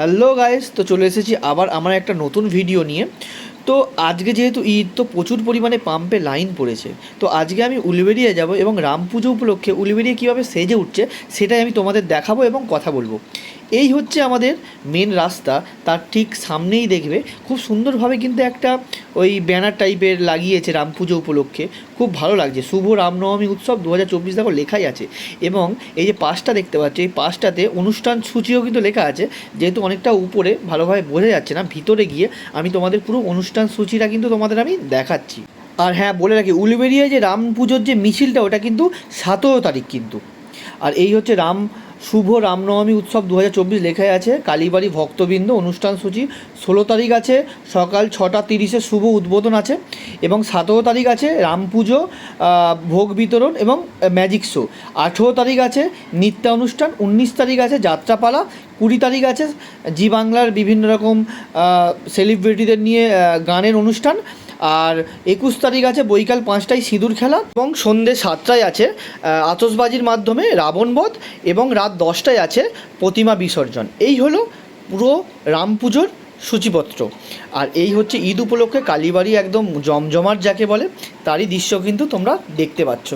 Hello guys, তো চলে এসেছি আবার আমার একটা নতুন ভিডিও নিয়ে। তো আজকে যেহেতু ঈদ, তো প্রচুর পরিমাণে পাম্পে লাইন পড়েছে। তো আজকে আমি উলিবেরিয়া যাব এবং রাম পুজো উপলক্ষে উলিবেরিয়া কীভাবে সেজে উঠছে, সেটাই আমি তোমাদের দেখাবো এবং কথা বলব। এই হচ্ছে আমাদের মেন রাস্তা, তার ঠিক সামনেই দেখবে, খুব সুন্দরভাবে কিন্তু একটা ওই ব্যানার টাইপের লাগিয়েছে রাম পুজো উপলক্ষে, খুব ভালো লাগছে। শুভ রামনবমী উৎসব দু হাজার চব্বিশ দেখো লেখাই আছে এবং এই যে পাশটা দেখতে পাচ্ছি, এই পাশটাতে অনুষ্ঠান সূচিও কিন্তু লেখা আছে, যেহেতু অনেকটা উপরে, ভালোভাবে বোঝা যাচ্ছে না, ভিতরে গিয়ে আমি তোমাদের পুরো অনুষ্ঠান সূচিটা কিন্তু তোমাদের আমি দেখাচ্ছি। আর হ্যাঁ বলে রাখি উলুবেরিয়ায় যে রাম পুজোর যে মিছিলটা, ওটা কিন্তু সতেরো তারিখ কিন্তু। আর এই হচ্ছে রাম শুভ রামনবমী উৎসব দু হাজার চব্বিশ লেখায় আছে। কালীবাড়ি ভক্তবৃন্দ অনুষ্ঠান সূচি ষোলো তারিখ আছে। সকাল ছটা তিরিশে শুভ উদ্বোধন আছে এবং সতেরো তারিখ আছে রাম পুজো ভোগ বিতরণ এবং ম্যাজিক শো। আঠেরো তারিখ আছে নৃত্য অনুষ্ঠান উনিশ তারিখ আছে যাত্রাপালা, কুড়ি তারিখ আছে জি বাংলার বিভিন্ন রকম সেলিব্রিটিদের নিয়ে গানের অনুষ্ঠান। আর একুশ তারিখ আছে বৈকাল পাঁচটায় সিঁদুর খেলা এবং সন্ধ্যে সাতটায় আছে আতসবাজির মাধ্যমে রাবণবধ এবং রাত দশটায় আছে প্রতিমা বিসর্জন। এই হলো পুরো রাম পুজোর সূচিপত্র। আর এই হচ্ছে ঈদ উপলক্ষে কালীবাড়ি একদম জমজমাট যাকে বলে, তারই দৃশ্য কিন্তু তোমরা দেখতে পাচ্ছ।